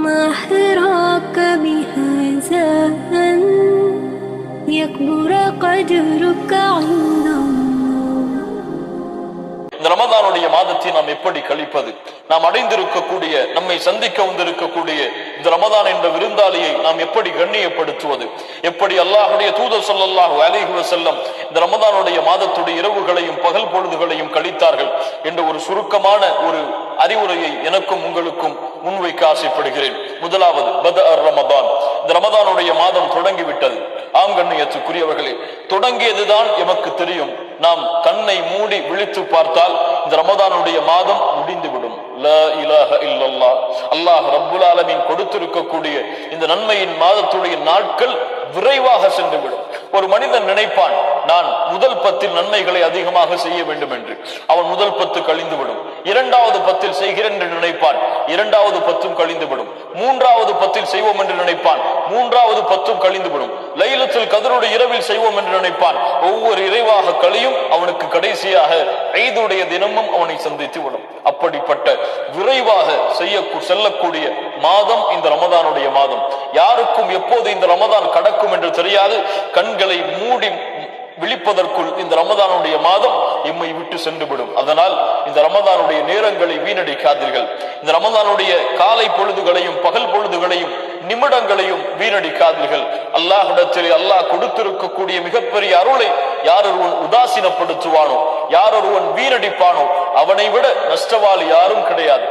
وما أحراك بهذا أن يكبر قدرك عندي ரமதானுடைய மாதத்தை நாம் எப்படி கழிப்பது? நாம் அடைந்திருக்கக்கூடிய நம்மை சந்திக்க வந்திருக்கக்கூடிய இந்த ரமதான் என்ற விருந்தாளியை நாம் எப்படி கண்ணியப்படுத்துவது? எப்படி அல்லாஹுடைய தூதர் ஸல்லல்லாஹு அலைஹி செல்லம் இந்த ரமதானுடைய மாதத்துடைய இரவுகளையும் பகல் பொழுதுகளையும் கழித்தார்கள் என்ற ஒரு சுருக்கமான ஒரு அறிவுரையை எனக்கும் உங்களுக்கும் முன்வைக்க ஆசைப்படுகிறேன். முதலாவது பத ரமதான். இந்த ரமதானுடைய மாதம் தொடங்கிவிட்டது. ஆம் கண்ணியத்துக்குரியவர்களே தொடங்கியதுதான் எமக்கு தெரியும். நாம் கண்ணை மூடி விழித்து பார்த்தால் இந்த ரமதானுடைய மாதம் முடிந்துவிடும். அல்லாஹ் ரப்புல் ஆலமின் கொடுத்திருக்கக்கூடிய இந்த நன்மையின் மாதத்துடைய நாட்கள் விரைவாக சென்றுவிடும். ஒரு மனிதன் நினைப்பான் நான் முதல் பத்தில் நன்மைகளை அதிகமாக செய்ய வேண்டும் என்று அவன் முதல் பத்து கழிந்துவிடும். இரண்டாவது பத்தில் செய்கிறேன் என்று நினைப்பான். இரண்டாவது பத்தும் கழிந்துவிடும். மூன்றாவது பத்தில் செய்வோம் என்று நினைப்பான். மூன்றாவது பத்தும் கழிந்துவிடும். லைலத்தில் கதருடைய இரவில் செய்வோம் என்று நினைப்பான். ஒவ்வொரு இறைவாக கழியும் அவனுக்கு கடைசியாக ஐதுடைய தினமும் அவனை சந்தித்து விடும் அப்படிப்பட்ட விரைவாக செய்ய செல்லக்கூடிய மாதம் இந்த ரமதானுடைய மாதம். யாருக்கும் எப்போது இந்த ரமதான் கடக்கும் என்று தெரியாது. கண்களை மூடி விழிப்பதற்குள் இந்த ரமதானுடைய மாதம் எம்மை விட்டு சென்றுவிடும். அதனால் இந்த ரமதானுடைய நேரங்களை வீணடிக்காதீர்கள். இந்த ரமதானுடைய காலை பொழுதுகளையும் பகல் பொழுதுகளையும் நிமிடங்களையும் வீணடிக்காதீர்கள். அல்லாஹிடத்தில் அல்லாஹ் கொடுத்திருக்கக்கூடிய மிகப்பெரிய அருளை யார் ஒருவன் உதாசீனப்படுத்துவானோ யார் ஒருவன் வீணடிப்பானோ அவனை விட நஷ்டவாளி யாரும் கிடையாது.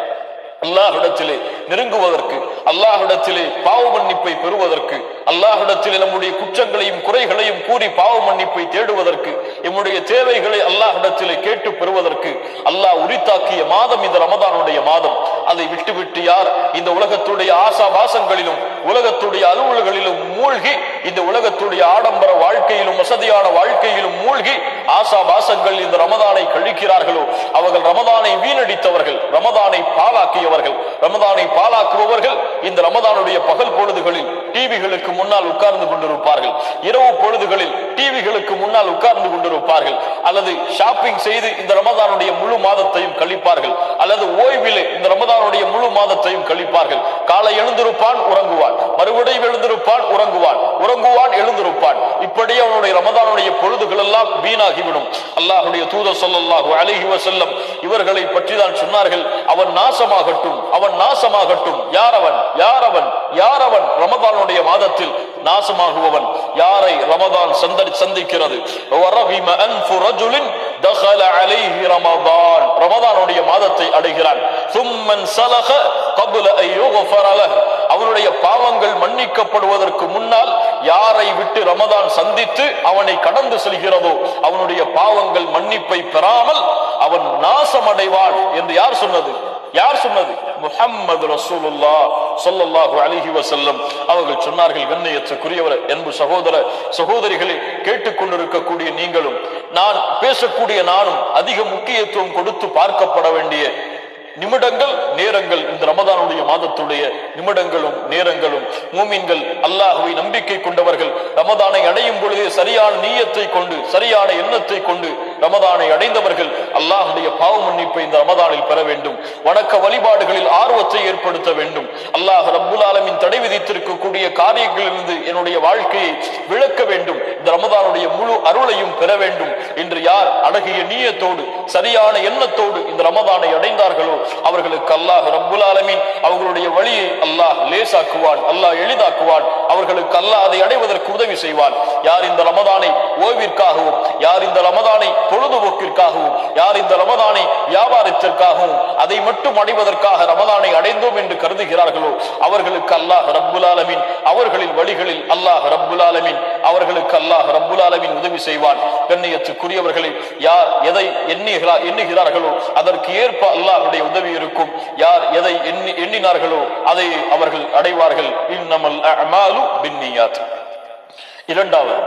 அல்லாஹிடத்திலே நெருங்குவதற்கு அல்லாஹிடத்திலே பாவ மன்னிப்பை பெறுவதற்கு அல்லாஹிடத்திலே நம்முடைய குற்றங்களையும் குறைகளையும் கூறி பாவ மன்னிப்பை தேடுவதற்கு எம்முடைய தேவைகளை அல்லாஹிடத்திலே கேட்டு பெறுவதற்கு அல்லாஹ் உரித்தாக்கிய மாதம் இந்த ரமதானுடைய மாதம். அதை விட்டுவிட்டு யார் இந்த உலகத்துடைய ஆசாபாசங்களிலும் உலகத்துடைய அலுவல்களிலும் மூழ்கி இந்த உலகத்துடைய ஆடம்பர வாழ்க்கையிலும் வசதியான வாழ்க்கையிலும் மூழ்கி ஆசாபாசங்கள் இந்த ரமதானை கழிக்கிறார்களோ? அவர்கள் ரமதானை வீணடித்தவர்கள் ரமதானை பாலாக்கியவர்கள் ரமதானை பாலாக்குபவர்கள் இந்த ரமதானுடைய பகல் பொழுதுகளில் டிவிகளுக்கு முன்னால் உட்கார்ந்து கொண்டிருப்பார்கள். இரவு பொழுதுகளில் டிவிகளுக்கு முன்னால் உட்கார்ந்து கொண்டிருப்பார்கள். அல்லது ஷாப்பிங் செய்து இந்த ரமதானுடைய முழு மாதத்தையும் கழிப்பார்கள். அல்லது ஓய்விலே இந்த ரமதானுடைய முழு மாதத்தையும் கழிப்பார்கள். காலை எழுந்திருப்பான் உறங்குவான். மறுபடியும் எழுந்திருப்பான் உறங்குவான். உறங்குவான் எழுந்திருப்பான். இப்படி அவனுடைய ரமதானுடைய பொழுதுகள் எல்லாம் வீணாகிவிடும். அல்லாஹுடைய தூத சொல்லல்லாஹு அலைஹி வஸல்லம் இவர்களை பற்றி தான் சொன்னார்கள். அவன் நாசமாகட்டும் அவன் நாசமாகட்டும். யார் அவன்? யார் அவன்? யார் அவன்? ரமதான் ரமதானுடைய மாதத்தில் நாசமாகுபவன். யாரை ரமதான் சந்திக்கிறது? ரமதானுடைய மாதத்தை அடைகிறான். அவனுடைய பாவங்கள் மன்னிக்கப்படுவதற்கு முன்னால் யாரை விட்டு ரமதான் சந்தித்து அவனை கடந்து செல்கிறதோ அவனுடைய பாவங்கள் மன்னிப்பை பெறாமல் அவன் நாசமடைவான் என்று யார் சொன்னது? யார் சொன்னது? முஹம்மது ரசூலுல்லா சொல்லல்லாஹு அலிஹி வசல்லம் அவர்கள் சொன்னார்கள் கண்ணியத்துக்குரியவர் என்பு சகோதர சகோதரிகளை கேட்டுக்கொண்டிருக்கக்கூடிய நீங்களும் நான் பேசக்கூடிய நானும் அதிக முக்கியத்துவம் கொடுத்து பார்க்கப்பட வேண்டிய நிமிடங்கள் நேரங்கள் இந்த ரமதானுடைய மாதத்துடைய நிமிடங்களும் நேரங்களும். மூமின்கள் அல்லாஹுவை நம்பிக்கை கொண்டவர்கள். ரமதானை அடையும் பொழுதே சரியான நீயத்தை கொண்டு சரியான எண்ணத்தை கொண்டு ரமதானை அடைந்தவர்கள் அல்லாஹுடைய பாவ மன்னிப்பை இந்த ரமதானில் பெற வேண்டும். வணக்க வழிபாடுகளில் ஆர்வத்தை ஏற்படுத்த வேண்டும். அல்லாஹ் ரபுல் ஆலமின் தடை விதித்திருக்கக்கூடிய காரியங்களிலிருந்து என்னுடைய வாழ்க்கையை விளக்க வேண்டும். இந்த ரமதானுடைய முழு அருளையும் பெற வேண்டும். என்று யார் அழகிய நீயத்தோடு சரியான எண்ணத்தோடு இந்த ரமதானை அடைந்தார்களோ அவர்களுக்கு அல்லாஹ் ரப்புல் ஆலமின் அவர்களுடைய வழியை அல்லாஹ் லேசாக்குவான் அல்லாஹ் எளிதாக்குவான். அவர்களுக்கு அல்லாஹ் அதை அடைவதற்கு உதவி செய்வான். யார் இந்த ரமதானை ஓய்விற்காகவும் யார் இந்த ரமதானை பொழுதுபோக்கிற்காகவும் யார் இந்த ரமதானை வியாபாரத்திற்காகவும் அதை மட்டும் அடைவதற்காக ரமதானை அடைந்தோம் என்று கருதுகிறார்களோ அவர்களுக்கு அல்லாஹ் ரப்புல் அவர்களின் வழிகளில் அல்லாஹ் ரப்புல் அவர்களுக்கு அல்லாஹ் ரப்புல் உதவி செய்வான். கண்ணியத்துக்குரியவர்களை யார் எதை எண்ணுகிறார் எண்ணுகிறார்களோ அதற்கு ஏற்ப அல்லாஹுடைய உதவி இருக்கும். யார் எதை எண்ணி எண்ணினார்களோ அதை அவர்கள் அடைவார்கள். இன்னமல் அமாலு பின்னியாத். இரண்டாவது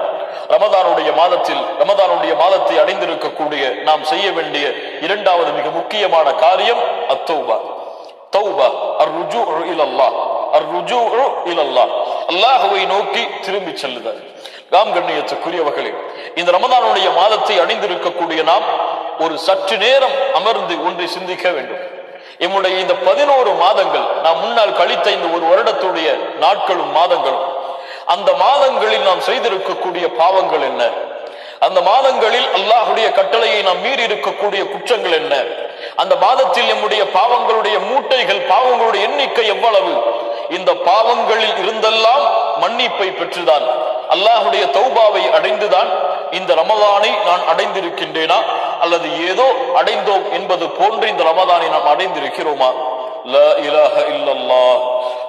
ரமதானுடைய மாதத்தில் ரமதானுடைய மாதத்தை அடைந்திருக்கக்கூடிய நாம் செய்ய வேண்டிய இரண்டாவது மிக முக்கியமான காரியம் அத்தௌபா. தௌபா அர் ருஜு இலல்லா அர் ருஜு இலல்லா அல்லாஹுவை நோக்கி திரும்பி செல்லுதல். ராம் கண்ணியத்துக்குரியவர்களே இந்த ரமதானுடைய மாதத்தை அணிந்திருக்கக்கூடிய நாம் ஒரு சற்று நேரம் அமர்ந்து ஒன்றை சிந்திக்க வேண்டும். எம்முடைய இந்த பதினோரு மாதங்கள் நாம் முன்னால் கழித்த இந்த ஒரு வருடத்துடைய நாட்களும் மாதங்களும் அந்த மாதங்களில் நாம் செய்திருக்கக்கூடிய பாவங்கள் என்ன? அந்த மாதங்களில் அல்லாஹுடைய கட்டளையை நாம் மீறி இருக்கக்கூடிய குற்றங்கள் என்ன? அந்த மாதத்தில் நம்முடைய பாவங்களுடைய மூட்டைகள் பாவங்களுடைய எண்ணிக்கை எவ்வளவு? இந்த பாவங்களில் இருந்தெல்லாம் மன்னிப்பை பெற்றுதான். அல்லாஹுடைய தௌபாவை அடைந்துதான் இந்த ரமதானை நான் அடைந்திருக்கின்றேனா? அல்லது ஏதோ அடைந்தோம் என்பது போன்று இந்த ரமதானை நாம் அடைந்திருக்கிறோமா? லா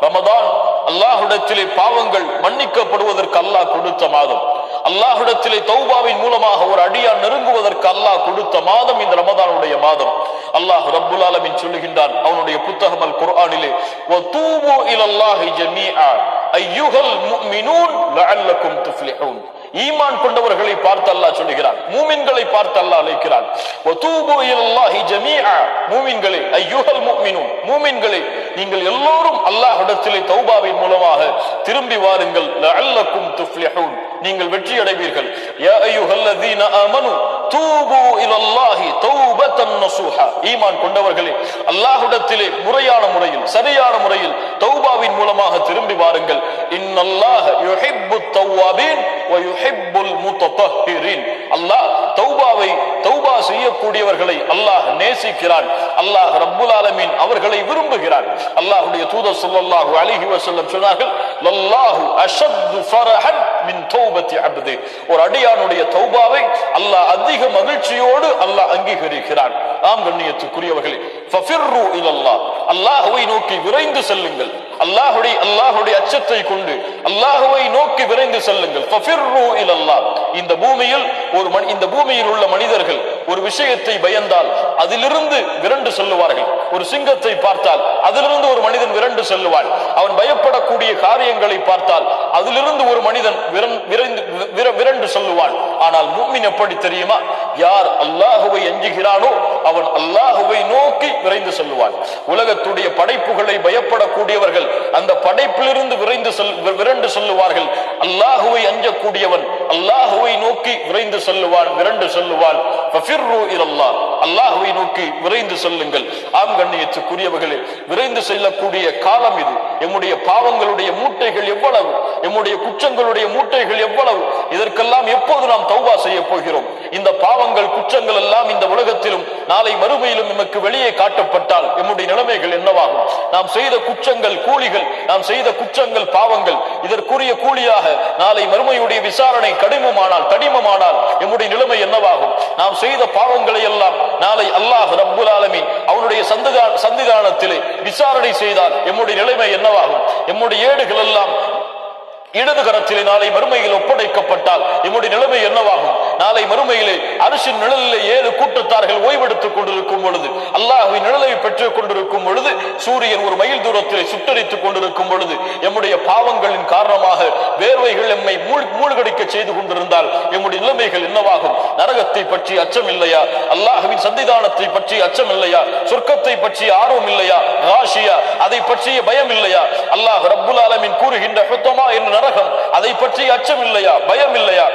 ரமதான் அல்லாஹ்விடத்திலே பாவங்கள் மன்னிக்கப்படுவதற்கு அல்லாஹ் கொடுத்த மாதம். அல்லாஹுடத்திலே தௌபாவின் மூலமாக ஒரு அடியான் நெருங்குவதற்கு அல்லாஹ் கொடுத்த மாதம் இந்த ரமதானுடைய மாதம். அல்லாஹ் ரப்புல் ஆலமின் சொல்லுகின்றான் அவனுடைய புத்தகம் அல் குர்ஆனிலே ஐயுகல் முஃமினூன் லஅல்லக்கும் துஃப்லிஹூன். ஈமான் கொண்டவர்களை பார்த்து அல்லாஹ் சொல்லுகிறான். மூமின்களை பார்த்து அல்லாஹ் அழைக்கிறான். வதூபு இலல்லாஹி ஜமீஆ. மூமின்களே ஐயுஹல் முஃமினூன். மூமின்களே நீங்கள் எல்லோரும் அல்லாஹ்விடத்திலே தௌபாவின் மூலமாக திரும்பி வாருங்கள். லஅல்லக்கும் துஃப்லிஹூன். நீங்கள் வெற்றி அடைவீர்கள். யா அய்யுஹல்லதீன ஆமனு தூபு இலல்லாஹி தௌபத்தன் நசூஹா. ஈமான் கொண்டவர்களே அல்லாஹ்விடத்திலே முறையான முறையில் சரியான முறையில் தௌபாவின் மூலமாக திரும்பி வாருங்கள். இன்னல்லாஹ யுஹிப்பு தௌவாபீன் வ யுஹிப்புல் முத்தஹிரின் அல்லாஹ் தௌபாவை தௌபா செய்யக்கூடியவர்களை அல்லாஹ் நேசிக்கிறான். அல்லாஹ் ரப்புல் ஆலமீன் அவர்களை விரும்புகிறான். அல்லாஹ்வுடைய தூதர் ஸல்லல்லாஹு அலைஹி வஸல்லம் சொன்னார்கள் லல்லாஹு அஷத்து ஃபரஹன் மின் தௌபத்தி அப்து. ஒரு அடியானுடைய தௌபாவை அல்லாஹ் அதிக மகிழ்ச்சியோடு அல்லாஹ் அங்கீகரிக்கிறான். ஆம் கண்ணியத்துக்குரியவர்களே ஃபஃபிர்ரு இலல்லாஹ். அல்லாஹ்வை நோக்கி விரைந்து செல்லுங்கள். அல்லாஹுடைய அல்லாஹுடைய அச்சத்தை கொண்டு அல்லாஹுவை நோக்கி விரைந்து செல்லுங்கள். இந்த பூமியில் ஒரு இந்த பூமியில் உள்ள மனிதர்கள் ஒரு விஷயத்தை பயந்தால் அதிலிருந்து விரண்டு செல்லுவார்கள். ஒரு சிங்கத்தை பார்த்தால் அதிலிருந்து ஒரு மனிதன் விரண்டு செல்லுவான். அவன் பயப்படக்கூடிய காரியங்களை பார்த்தால் அதிலிருந்து ஒரு மனிதன் விரைந்து விர- விரண்டு செல்லுவான். ஆனால் பூமி எப்படி தெரியுமா? யார் அல்லாஹுவை அஞ்சுகிறானோ அவன் அல்லாஹுவை நோக்கி விரைந்து செல்லுவான். உலகத்துடைய படைப்புகளை பயப்படக்கூடியவர்கள் அந்த படைப்பிலிருந்து விரைந்து செல் வி- விரண்டு செல்லுவார்கள். அல்லாஹுவை அஞ்சக்கூடியவன் அல்லாஹுவை நோக்கி விரைந்து செல்லுவான் விரண்டு செல்லுவான். அல்லாஹுவை நோக்கி விரைந்து செல்லுங்கள். ஆம் கண்ணியத்துக்குரியவர்களே விரைந்து செல்லக்கூடிய காலம் இது. எம்முடைய பாவங்களுடைய மூட்டைகள் எவ்வளவு? எம்முடைய குற்றங்களுடைய மூட்டைகள் எவ்வளவு? இதற்கெல்லாம் எப்போது நாம் தௌபா செய்ய போகிறோம்? இந்த பாவங்கள் குற்றங்கள் எல்லாம் இந்த உலகத்திலும் நாளை மறுமையிலும் நமக்கு வெளியே காட்டப்பட்டால் எம்முடைய நிலைமைகள் என்னவாகும்? நாம் செய்த குற்றங்கள் கூலிகள் நாம் செய்த குற்றங்கள் பாவங்கள் இதற்குரிய கூலியாக நாளை மறுமையுடைய விசாரணை கடிமமானால் தடிமமானால் எம்முடைய நிலைமை என்னவாகும்? நாம் செய்த பாவங்களை எல்லாம் நாளை அல்லாஹ் ரப்புல் ஆலமின் அவனுடைய சந்திதா சந்திதானத்திலே விசாரணை செய்தால் எம்முடைய நிலைமை என்னவாகும்? எம்முடைய ஏடுகள் எல்லாம் இடது கரத்திலே நாளை மறுமையில் ஒப்படைக்கப்பட்டால் எம்முடைய நிலைமை என்னவாகும்? நாளை மறுமையிலே அரசின் நிழலிலே ஏழு கூட்டத்தார்கள் ஓய்வெடுத்துக் கொண்டிருக்கும் பொழுது அல்லாஹ்வின் நிழலை பெற்றுக் கொண்டிருக்கும் பொழுது சூரியன் ஒரு மைல் தூரத்திலே சுட்டரித்துக் கொண்டிருக்கும் பொழுது எம்முடைய பாவங்களின் காரணமாக வேர்வைகள் எம்மை மூழ்கடிக்க செய்து கொண்டிருந்தால் எம்முடைய நிலைமைகள் என்னவாகும்? நரகத்தை பற்றி அச்சம் இல்லையா? அல்லாஹுவின் சந்திதானத்தை பற்றி அச்சம் இல்லையா? சொர்க்கத்தை பற்றி ஆர்வம் இல்லையா? ராஷியா அதை பற்றிய பயம் இல்லையா? அல்லாஹ் ரப்புல் ஆலமின் கூறுகின்ற ஹுத்தமா என்ற நரகம் அதை பற்றி அச்சம் இல்லையா? பயம் இல்லையா?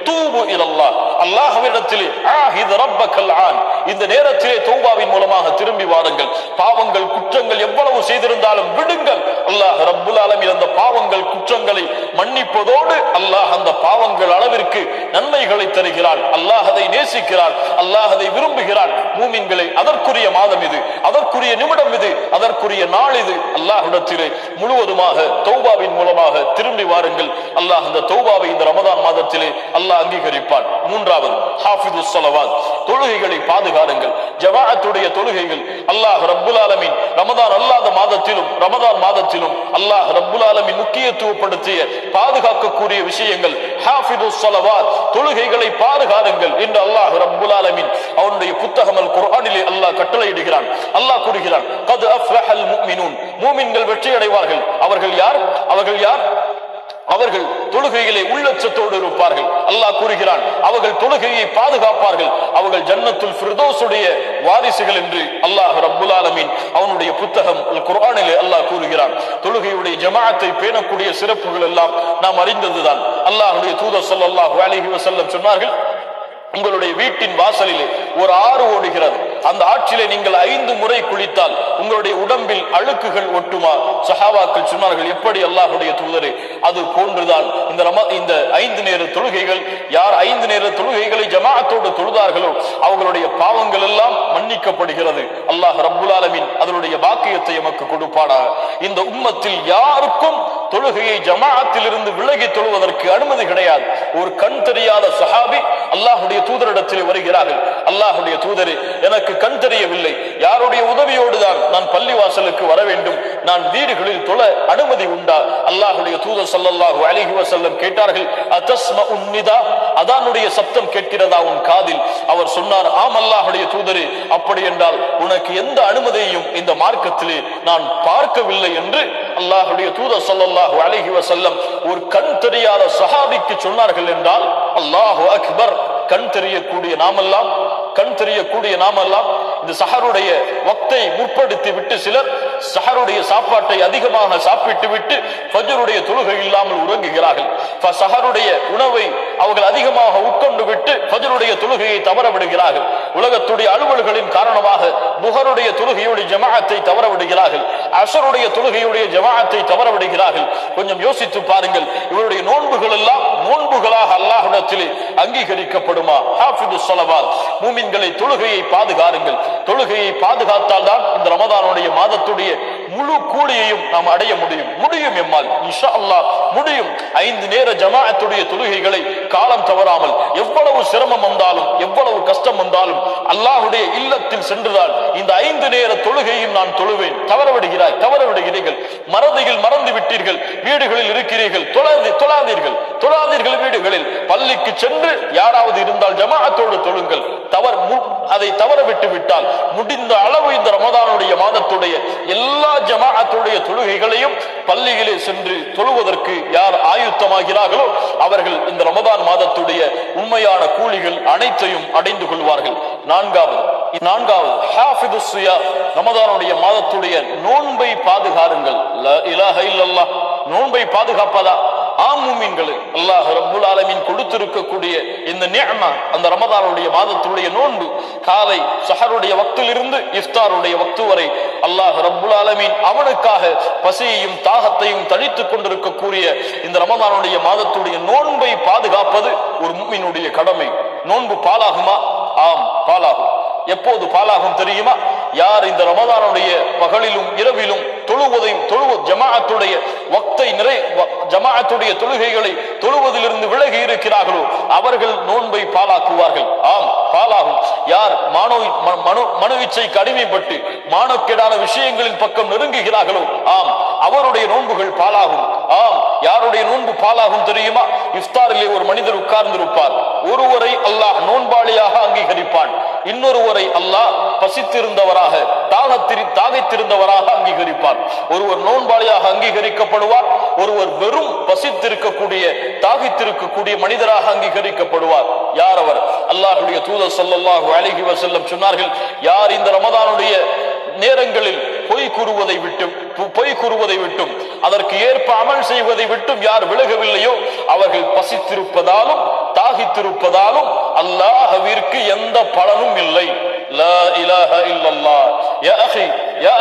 கண்ணியத்துக்குரியவர்களே தூபு இலல்லாஹ் அல்லாஹ்விடத்திலே ஆஹித ரப்பக்கல் ஆன். இந்த நேரத்திலே தௌபாவின் மூலமாக திரும்பி வாருங்கள். பாவங்கள் குற்றங்கள் எவ்வளவு செய்திருந்தாலும் விடுங்கள். அல்லாஹ் ரப்புல் ஆலமீன் அந்த பாவங்கள் குற்றங்களை மன்னிப்பதோடு அல்லாஹ் அந்த பாவங்கள் அளவிற்கு நன்மைகளை தருகிறான் அல்லாஹ் அதை நேசிக்கிறான் அல்லாஹ் அதை விரும்புகிறான் மூமின்களை அதற்குரிய மாதம் இது. அதற்குரிய நிமிடம் இது. அதற்குரிய நாள் இது. அல்லாஹிடத்திலே முழுவதுமாக தௌபாவின் மூலமாக திரும்பி வாருங்கள். அல்லாஹ் அந்த தௌபாவை இந்த ரமதான் மாதத்திலே அல்லாஹ் அங்கீகரிப்பான். மூன்றாவது ஹாஃபிது ஸலவாத் தொழுகைகளை பாதுகாருங்கள். ஜமாஅத்துடைய தொழுகைகள் அல்லாஹ் ரப்புல் ஆலமின் ரமதான் அல்லாத மாதத்திலும் ரமதான் மாதத்திலும் அல்லாஹ் ரப்புல் ஆலமின் முக்கியத்துவப்படுத்திய பாதுகாக்கக்கூடிய விஷயங்கள் ஹாஃபிது ஸலவாத் தொழுகைகளை பாதுகாருங்கள் என்று அல்லாஹ் ரப்புல் ஆலமின் அவனுடைய புத்தகம் அல் குர்ஆனிலே அல்லாஹ் கட்டளையிடுகிறான். அல்லாஹ் கூறுகிறான் கது அஃப்லஹல் முஃமினூன். மூமின்கள் வெற்றி அடைவார்கள் அவர்கள் யார்? அவர்கள் யார்? அவர்கள் தொழுகையிலே உள்ளச்சத்தோடு இருப்பார்கள். அல்லாஹ் கூறுகிறான் அவர்கள் தொழுகையை பாதுகாப்பார்கள். அவர்கள் ஜன்னத்துல் ஃபிர்தௌஸுடைய வாரிசுகள் என்று அல்லாஹ் ரப்புல் ஆலமீன் அவனுடைய புத்தகம் அல் அல்லாஹ் கூறுகிறான். தொழுகையுடைய ஜமாஅத்தை பேணக்கூடிய சிறப்புகள் எல்லாம் நாம் அறிந்ததுதான். அல்லாஹுடைய தூதர் ஸல்லல்லாஹு அலைஹி வசல்லம் சொன்னார்கள் உங்களுடைய வீட்டின் வாசலிலே ஒரு ஆறு ஓடுகிறது. அந்த ஆற்றிலே நீங்கள் ஐந்து முறை குளித்தால் உங்களுடைய உடம்பில் அழுக்குகள் ஒட்டுமா? சஹாவாக்கள் சொன்னார்கள் எப்படி அல்லாஹுடைய தூதரே அது போன்றுதான். இந்த ரம இந்த ஐந்து நேர தொழுகைகள் யார் ஐந்து நேர தொழுகைகளை ஜமாஅத்தோடு தொழுதார்களோ அவர்களுடைய பாவங்கள் எல்லாம் மன்னிக்கப்படுகிறது. அல்லாஹ் ரப்புல் ஆலமின் அதனுடைய பாக்கியத்தை எமக்கு கொடுப்பானா இந்த உம்மத்தில் யாருக்கும் தொழுகையை ஜமாத்தில் இருந்து விலகி தொழுவதற்கு அனுமதி கிடையாது. ஒரு கண் தெரியாத சஹாபி அல்லாஹுடைய தூதரிடத்தில் வருகிறார்கள். அல்லாஹுடைய தூதரே எனக்கு கண் தெரியவில்லை. யாருடைய உதவியோடு தான் நான் பள்ளிவாசலுக்கு வர வேண்டும். நான் வீடுகளில் தொழ அனுமதி உண்டா? அல்லாஹுடைய தூதர் சல்லல்லாஹு அலிஹி வசல்லம் கேட்டார்கள் அதஸ்ம உன்னிதா அதானுடைய சப்தம் கேட்கிறதா உன் காதில்? அவர் சொன்னார் ஆம் அல்லாஹுடைய தூதரே அப்படி என்றால் உனக்கு எந்த அனுமதியையும் இந்த மார்க்கத்திலே நான் பார்க்கவில்லை என்று அல்லாஹுடைய தூதர் சொல்லல்லாஹு அலைஹி வசல்லம் ஒரு கண் தெரியாத சஹாபிக்கு சொன்னார்கள் என்றால் அல்லாஹு அக்பர். கண் தெரியக்கூடிய நாமெல்லாம் கண் தெரியக்கூடிய நாமெல்லாம் இந்த சஹருடைய வக்தை முற்படுத்தி விட்டு சிலர் சஹருடைய சாப்பாட்டை அதிகமாக சாப்பிட்டு விட்டு ஃபஜ்ருடைய தொழுகை இல்லாமல் உறங்குகிறார்கள். சஹருடைய உணவை அவர்கள் அதிகமாக உட்கொண்டு விட்டு ஃபஜ்ருடைய தொழுகையை தவற விடுகிறார்கள் உலகத்துடைய அலுவல்களின் காரணமாக புகருடைய தொழுகையுடைய ஜமாஅத்தை தவற விடுகிறார்கள் அசருடைய தொழுகையுடைய ஜமாஅத்தை தவற விடுகிறார்கள் கொஞ்சம் யோசித்து பாருங்கள். இவருடைய நோன்புகள் எல்லாம் நோன்புகளாக அல்லாஹுடத்திலே அங்கீகரிக்கப்படுமா? ஹாஃபிது சொலவால் மூமின்களை தொழுகையை பாதுகாருங்கள். தொழுகையை பாதுகாத்தால் தான் இந்த ரமதானுடைய மாதத்துடைய முழு கூலியையும் நாம் அடைய முடியும். முடியும் எம்மால். இன்ஷா அல்லாஹ் முடியும். ஐந்து நேர ஜமாஅத்துடைய தொழுகைகளை காலம் தவறாமல் எவ்வளவு சிரமம் வந்தாலும் எவ்வளவு கஷ்டம் வந்தாலும் அல்லாஹுடைய இல்லத்தில் சென்றுதான் இந்த ஐந்து நேர தொழுகையும் நான் தொழுவேன். தவற விடுகிறாய் தவற விடுகிறீர்கள் மறதியில் மறந்து விட்டீர்கள். வீடுகளில் இருக்கிறீர்கள். தொழாதி தொழாதீர்கள். தொழாதீர்கள் வீடுகளில். பள்ளிக்கு சென்று யாராவது இருந்தால் ஜமாஅத்தோடு தொழுங்கள். தவறு அதை தவற விட்டு விட்டால் முடிந்த அளவு இந்த ரமதானுடைய மாதத்துடைய எல்லா ஜமாஅத்துடைய தொழுகைகளையும் பள்ளியிலே சென்று தொழுவதற்கு யார் ஆயுத்தமாகிறார்களோ அவர்கள் இந்த ரமதான் மாதத்துடைய உண்மையான கூலிகள் அனைத்தையும் அடைந்து கொள்வார்கள். நான்காவது நான்காவது ஹாஃபிது சுயா ரமதானுடைய மாதத்துடைய நோன்பை பாதுகாருங்கள். நோன்பை பாதுகாப்பதா? ஆம் அல்லாஹ் ரப்புல் ஆலமீன் கொடுத்திருக்கக்கூடிய இந்த நியமா அந்த ரமதானுடைய மாதத்துடைய நோன்பு காலை சஹருடைய வக்திலிருந்து இஃப்தாருடைய வக்து வரை அல்லாஹ் ரப்புல் ஆலமீன் அவனுக்காக பசியையும் தாகத்தையும் தழித்துக் கொண்டிருக்கக்கூடிய இந்த ரமதானுடைய மாதத்துடைய நோன்பை பாதுகாப்பது ஒரு மும்மினுடைய கடமை. நோன்பு பாலாகுமா? ஆம் பாலாகும். எப்போது பாலாகும் தெரியுமா? யார் இந்த ரமதானுடைய பகலிலும் இரவிலும் தொழுவதையும் தொழுவ ஜமாஅத்துடைய வக்தை நிறை வ- ஜமாஅத்துடைய தொழுகைகளை தொழுவதிலிருந்து விலகி இருக்கிறார்களோ அவர்கள் நோன்பை பாலாக்குவார்கள் ஆம் பாலாகும் யார் மானோ ம- மனு மனு அடிமைப்பட்டு மானக்கேடான விஷயங்களின் பக்கம் நெருங்குகிறார்களோ ஆம் அவருடைய நோன்புகள் பாலாகும் ஆம் யாருடைய நோன்பு பாலாகும் தெரியுமா? இஃப்தாரிலே ஒரு மனிதர் உட்கார்ந்திருப்பார். ஒருவரை அல்லாஹ் நோன்பாளியாக அங்கீகரிப்பான். இன்னொருவரை அல்லாஹ் பசித்திருந்தவராக தாகத்திரி தாகைத்திருந்தவராக அங்கீகரிப்பார் ஒருவர் நோன்பாளியாக அங்கீகரிக்கப்படுவார் ஒருவர் வெறும் பசித்திருக்கக்கூடிய தாகித்திருக்கக்கூடிய மனிதராக அங்கீகரிக்கப்படுவார். யார் அவர்? அல்லாஹுடைய தூதர் சொல்லல்லாஹு அழகி வசல்லம் சொன்னார்கள் யார் இந்த ரமதானுடைய நேரங்களில் பொய் கூறுவதை விட்டும் பொய் கூறுவதை விட்டும் அதற்கு ஏற்ப அமல் செய்வதை விட்டும் யார் விலகவில்லையோ அவர்கள் பசித்திருப்பதாலும் தாகித்திருப்பதாலும் அல்லாஹவிற்கு எந்த பலனும் இல்லை. அஹி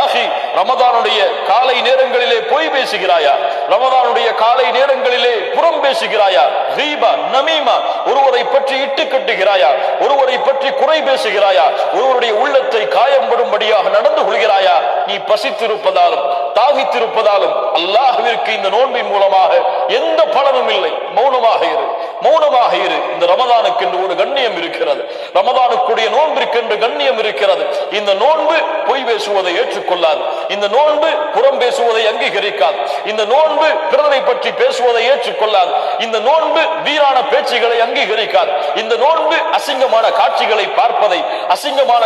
அஹி ரமதானுடைய காலை நேரங்களிலே பொய் பேசுகிறாயா? ரமதானுடைய காலை நேரங்களிலே புறம் பேசுகிறாயா? ரீபா நமீமா ஒருவரை பற்றி இட்டு கட்டுகிறாயா? ஒருவரை பற்றி குறை பேசுகிறாயா? ஒருவருடைய உள்ளத்தை காயம்படும்படியாக நடந்து கொள்கிறாயா? நீ பசித்திருப்பதாலும் தாகித்திருப்பதாலும் அல்லாஹவிற்கு இந்த நோன்பின் மூலமாக எந்த பலனும் இல்லை. மௌனமாக இரு. மௌனமாக இரு. இந்த ரமதானுக்கு என்று ஒரு கண்ணியம் இருக்கிறது. ரமதானுக்குடைய நோன்பிற்கு என்று கண்ணியம் இருக்கிறது. இந்த நோன்பு பொய் பேசுவதை ஏற்றுக்கொள்ளாது. இந்த நோன்பு புறம் பேசுவதை அங்கீகரிக்காது. இந்த நோன்பு பிறரை பற்றி பேசுவதை ஏற்றுக்கொள்ளாது. இந்த நோன்பு வீரான பேச்சுகளை அங்கீகரிக்காது. இந்த நோன்பு அசிங்கமான காட்சிகளை பார்ப்பதை அசிங்கமான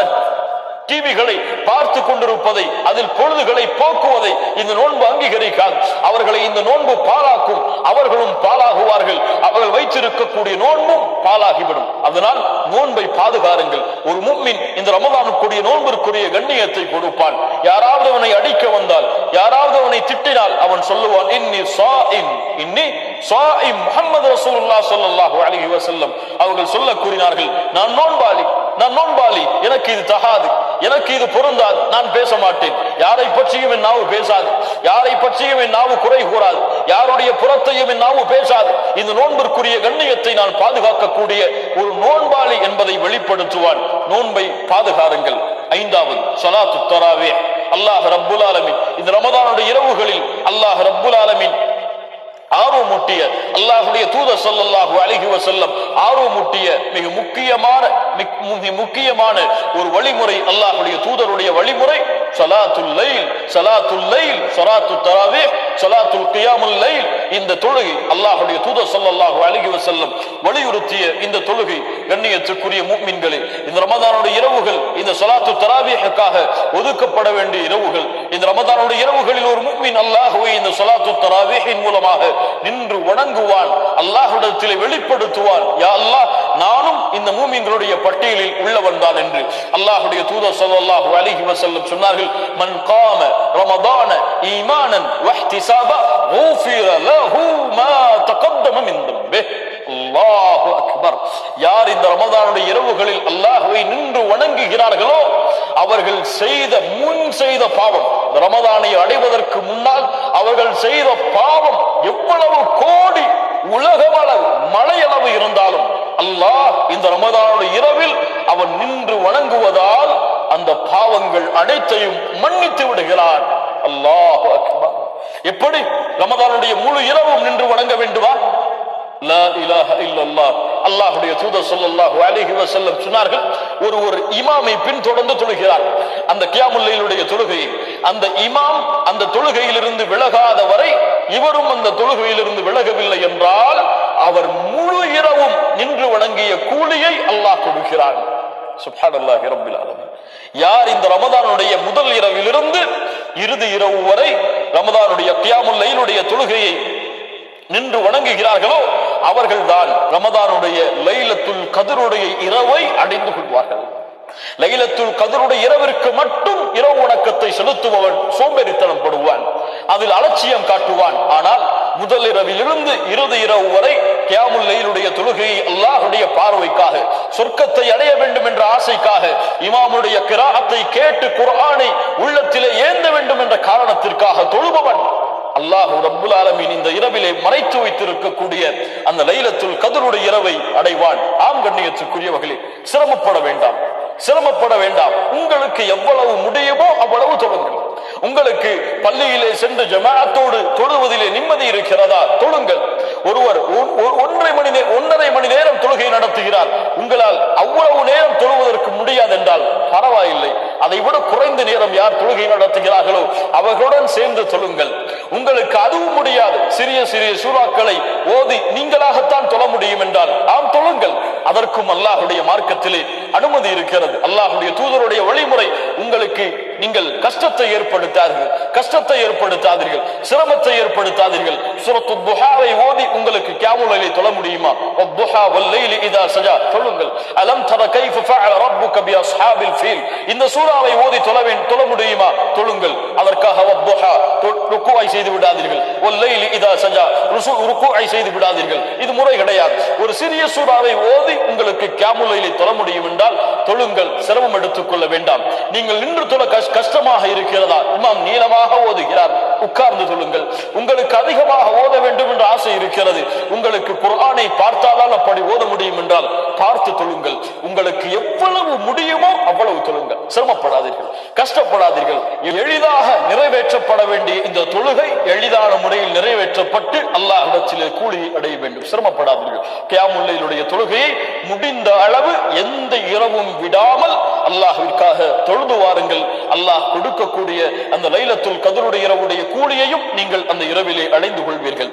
டிவிகளை பார்த்து கொண்டிருப்பதை அதில் பொழுதுகளை போக்குவதை இந்த நோன்பு அங்கீகரிக்காது. அவர்களை இந்த நோன்பு பாலாக்கும் அவர்களும் பாலாகுவார்கள் அவர்கள் வைத்திருக்கக்கூடிய நோன்பும் பாலாகிவிடும் அதனால் நோன்பை பாதுகாருங்கள். ஒரு மும்மின் இந்த ரமதானுக்குரிய நோன்பிற்குரிய கண்ணியத்தை கொடுப்பான். யாராவது அவனை அடிக்க வந்தால் யாராவது அவனை திட்டினால் அவன் சொல்லுவான் இன்னி சாஇம் இன்னி சாஇம் முகமது ரசூலுல்லாஹ் ஸல்லல்லாஹு அலைஹி வசல்லம் அவர்கள் சொல்ல கூறினார்கள் நான் நோன்பாளி. நான் நோன்பாளி. எனக்கு இது தகாது. எனக்கு இது பொருந்தாது. நான் பேச மாட்டேன் யாரை பற்றியும் என் நாவு பேசாது. யாரை பற்றியும் என் நாவு குறை கூறாது. யாருடைய புறத்தையும் என் நாவு பேசாது. இந்த நோன்பிற்குரிய கண்ணியத்தை நான் பாதுகாக்கக்கூடிய ஒரு நோன்பாளி என்பதை வெளிப்படுத்துவான். நோன்பை பாதுகாருங்கள். ஐந்தாவது சலாத்து தராவே. அல்லாஹ் ரப்புல் ஆலமின். இந்த ரமதானுடைய இரவுகளில் அல்லாஹ் ரப்புல் ஆலமீன் ஆர்வமூட்டிய அல்லாஹுடைய தூதர் ஸல்லல்லாஹு அலைஹி ஆர்வம் ஆர்வமூட்டிய மிக முக்கியமான மிக முக்கியமான ஒரு வழிமுறை அல்லாஹுடைய தூதருடைய வழிமுறை ஸலாத்துல் லைல் சலாத்து லைல் சலாத்துல் கியாமுல் லைல். இந்த தொழுகை அல்லாஹுடைய தூதர் சல்லாஹு அழகி வசல்லம் வலியுறுத்திய இந்த தொழுகை கண்ணியத்துக்குரிய மூமின்களே இந்த ரமதானுடைய இரவுகள் இந்த சலாத்து தராவியக்காக ஒதுக்கப்பட வேண்டிய இரவுகள். இந்த ரமதானுடைய இரவுகளில் ஒரு மூமின் அல்லாஹுவை இந்த சலாத்து தராவியின் மூலமாக நின்று வணங்குவான் அல்லாஹுடத்தில் வெளிப்படுத்துவான். யா அல்லாஹ் நானும் இந்த மூமின்களுடைய பட்டியலில் உள்ளவன் தான் என்று அல்லாஹுடைய தூதர் சல்லாஹு அலைஹி வசல்லம் சொன்னார்கள் மன் காம ரமதான ஈமானன் হিসাবা গুফির அல்லாஹு அக்பர் யார் இந்த ரமதானுடைய இரவுகளில் அல்லாஹுவை நின்று வணங்குகிறார்களோ அவர்கள் செய்த முன் செய்த பாவம் ரமதானை அடைவதற்கு முன்னால் அவர்கள் செய்த பாவம் எவ்வளவு கோடி உலகம் அளவு மலையளவு இருந்தாலும் அல்லாஹ் இந்த ரமதானுடைய இரவில் அவன் நின்று வணங்குவதால் அந்த பாவங்கள் அனைத்தையும் மன்னித்து விடுகிறார் அல்லாஹு அக்பர் எப்படி ரமதானுடைய முழு இரவும் நின்று வணங்க வேண்டுமா? லா தூதர் ஸல்லல்லாஹு அலிஹி வசல்லம் சொன்னார்கள் ஒரு ஒரு இமாமை பின்தொடர்ந்து தொழுகிறார். அந்த கியாமுல்லையிலுடைய தொழுகையை அந்த இமாம் அந்த தொழுகையிலிருந்து விலகாத வரை இவரும் அந்த தொழுகையிலிருந்து விலகவில்லை என்றால் அவர் முழு இரவும் நின்று வணங்கிய கூலியை அல்லாஹ் கொடுக்கிறார் சுப்ஹானல்லாஹி ரப்பில் யார் இந்த ரமதானுடைய முதல் இரவிலிருந்து இறுதி இரவு வரை ரமதானுடைய கியாமுல் லைலுடைய தொழுகையை நின்று வணங்குகிறார்களோ அவர்கள்தான் ரமதானுடைய லைலத்துல் கதிருடைய இரவை அடைந்து கொள்வார்கள். லைலத்துல் கதருடைய இரவிற்கு மட்டும் இரவு வணக்கத்தை செலுத்துபவன் சோம்பேறித்தனம் படுவான். அதில் அலட்சியம் காட்டுவான். ஆனால் முதல் இரவிலிருந்து இறுதி இரவு வரை கியாமுல் லெயிலுடைய தொழுகையை அல்லாஹுடைய பார்வைக்காக சொர்க்கத்தை அடைய வேண்டும் என்ற ஆசைக்காக இமாமுடைய கிராகத்தை கேட்டு குரானை உள்ளத்திலே ஏந்த வேண்டும் என்ற காரணத்திற்காக தொழுபவன் அல்லாஹு ரப்புல் ஆலமீன் இந்த இரவிலே மறைத்து வைத்திருக்கக்கூடிய அந்த லைலத்துல் கதருடைய இரவை அடைவான். ஆம் கண்ணியத்துக்குரியவர்களே சிரமப்பட வேண்டாம். சிரமப்பட வேண்டாம். உங்களுக்கு எவ்வளவு முடியுமோ அவ்வளவு தொழுங்கள். உங்களுக்கு பள்ளியிலே சென்று ஜமாத்தோடு தொழுவதிலே நிம்மதி இருக்கிறதா? தொழுங்கள். ஒருவர் ஒன்றரை மணி நேரம் ஒன்றரை மணி நேரம் தொழுகை நடத்துகிறார். உங்களால் அவ்வளவு நேரம் தொழுவதற்கு முடியாது என்றால் பரவாயில்லை. அதை விட குறைந்த நேரம் யார் தொழுகை நடத்துகிறார்களோ அவர்களுடன் சேர்ந்து தொழுங்கள். உங்களுக்கு அதுவும் முடியாது. சிறிய சிறிய சூறாக்களை ஓதி நீங்களாகத்தான் தொழ முடியும் என்றால் ஆம் தொழுங்கள். அதற்கும் அல்லாஹுடைய மார்க்கத்திலே அனுமதி இருக்கிறது. அல்லாஹுடைய தூதருடைய வழிமுறை உங்களுக்கு நீங்கள் கஷ்டத்தை ஏற்படுத்தாதீர்கள். கஷ்டத்தை ஏற்படுத்தாதீர்கள். சிரமத்தை ஏற்படுத்தாதீர்கள். சுரத்து துஹாவை ஓதி உங்களுக்கு கியாமுலையை தொழ முடியுமா? துஹா வல்லைலி இதா சஜா. தொழுங்கள். அலம் தர கைஃப ஃபஅல ரப்புக பி அஸ்ஹாபில் ஃபீல். இந்த சூறாவை ஓதி தொழ வேண்டும் தொழ முடியுமா? தொழுங்கள். அதற்காக வத்துஹா ருக்குஐ செய்து விடாதீர்கள். வல்லைலி இதா சஜா. ருசு ருக்குஐ செய்து விடாதீர்கள். இது முறை கிடையாது. ஒரு சிறிய சூறாவை ஓதி உங்களுக்கு கியாமுலையை தொழ முடியும் என்றால் தொழுங்கள். சிரமம் எடுத்துக் கொள்ள வேண்டாம். நீங்கள் நின்று தொழ கஷ்டம் கஷ்டமாக இருக்கிறதா? இமாம் நீளமாக ஓதுகிறார். உட்கார்ந்து சொல்லுங்கள். உங்களுக்கு அதிகமாக ஓத வேண்டும் என்று ஆசை இருக்கிறது உங்களுக்கு குரானை பார்த்தாதான் அப்படி ஓத முடியும் என்றால் பார்த்து தொழுங்கள். உங்களுக்கு எவ்வளவு முடியுமோ அவ்வளவு தொழுங்கள். சிரமப்படாதீர்கள். கஷ்டப்படாதீர்கள். எளிதாக நிறைவேற்றப்பட வேண்டிய இந்த தொழுகை எளிதான முறையில் நிறைவேற்றப்பட்டு அல்லாஹிடத்திலே கூலி அடைய வேண்டும். சிரமப்படாதீர்கள். கியாமுல்லையினுடைய தொழுகையை முடிந்த அளவு எந்த இரவும் விடாமல் அல்லாஹிற்காக தொழுது வாருங்கள். அல்லாஹ் கொடுக்கக்கூடிய அந்த லைலத்துல் கதருடைய இரவுடைய கூலியையும் நீங்கள் அந்த இரவிலே அடைந்து கொள்வீர்கள்.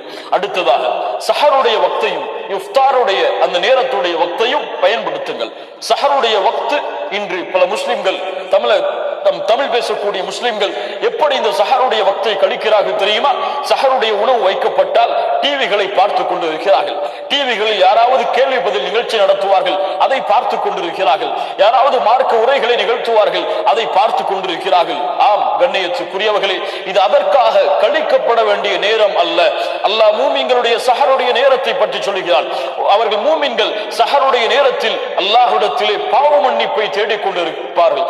அடுத்ததாக சஹருடைய வக்தையும் இஃப்தாருடைய அந்த நேரத்துடைய வக்தையும் பயன்படுத்துங்கள். சஹருடைய வக்து இன்று பல முஸ்லிம்கள் தமிழக நம் தமிழ் பேசக்கூடிய முஸ்லிம்கள் எப்படி இந்த சஹருடைய வக்தை கழிக்கிறார்கள் தெரியுமா? சஹருடைய உணவு வைக்கப்பட்டால் டிவிகளை பார்த்து கொண்டு இருக்கிறார்கள் டிவிகளில் யாராவது கேள்வி பதில் நிகழ்ச்சி நடத்துவார்கள் அதை பார்த்து கொண்டிருக்கிறார்கள். யாராவது மார்க்க உரைகளை நிகழ்த்துவார்கள் அதை பார்த்து கொண்டிருக்கிறார்கள். ஆம் கண்ணியத்துக்குரியவர்களே இது அதற்காக கழிக்கப்பட வேண்டிய நேரம் அல்ல. அல்லாஹ் மூமிங்களுடைய சஹருடைய நேரத்தை பற்றி சொல்கிறார் அவர்கள் மூமின்கள் சஹருடைய நேரத்தில் அல்லாஹுடத்திலே பாவ மன்னிப்பை தேடிக்கொண்டிருப்பார்கள்.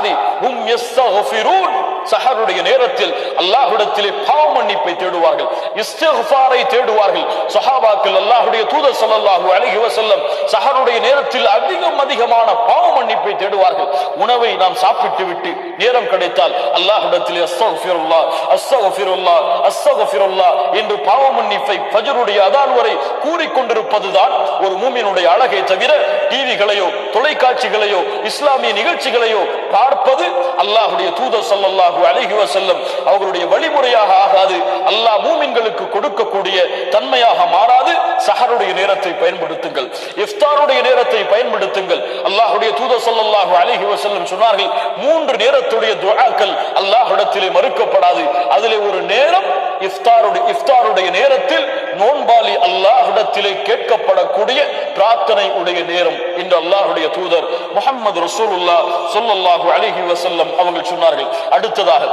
கொண்டிருப்பார்கள் ஹும் யஸ்தக்ஃபிரூன் சஹருடைய நேரத்தில் அல்லாஹ்விடத்திலே பாவ மன்னிப்பை தேடுவார்கள். இஸ்திக்ஃபாரை தேடுவார்கள். சஹாபாக்கள் அல்லாஹ்வுடைய தூதர் ஸல்லல்லாஹு அலைஹி வஸல்லம் சஹருடைய நேரத்தில் அதிகம் அதிகமான பாவ மன்னிப்பை தேடுவார்கள். உணவை நாம் சாப்பிட்டு விட்டு நேரம் கிடைத்தால் அல்லாஹ்விடத்திலே அஸ்தக்ஃபிருல்லாஹ் அஸ்தக்ஃபிருல்லாஹ் அஸ்தக்ஃபிருல்லாஹ் என்று பாவ மன்னிப்பை ஃபஜ்ருடைய அதான் வரை கூறிக்கொண்டிருப்பதுதான் ஒரு மூமினுடைய அழகை தவிர டிவிகளையோ தொலைக்காட்சிகளையோ இஸ்லாமிய நிகழ்ச்சிகளையோ பார்ப்பது அல்லாஹுடைய தூதர் சல்லாஹூ அழகி வசல்லம் அவர்களுடைய வழிமுறையாக ஆகாது. அல்லாஹ் மூமின்களுக்கு கொடுக்கக்கூடிய தன்மையாக மாறாது. சஹருடைய நேரத்தை பயன்படுத்துங்கள். இஃப்தாருடைய நேரத்தை பயன்படுத்துங்கள். அல்லாஹுடைய தூதர் சல்லாஹூ அழகி வசல்லம் சொன்னார்கள் மூன்று நேரத்துடைய துஆக்கள் அல்லாஹிடத்திலே மறுக்கப்படாது. அதிலே ஒரு நேரம் இஃப்தாருடைய இஃப்தாருடைய நேரத்தில் நோன்பாளி அல்லாஹிடத்திலே கேட்கப்படக்கூடிய பிரார்த்தனை உடைய நேரம். என்று அல்லாஹுடைய தூதர் முகமது ரசூலுல்லாஹ் சொல்லல்லாஹு அலைஹி வசல்லம் அவங்க சொன்னார்கள். அடுத்ததாக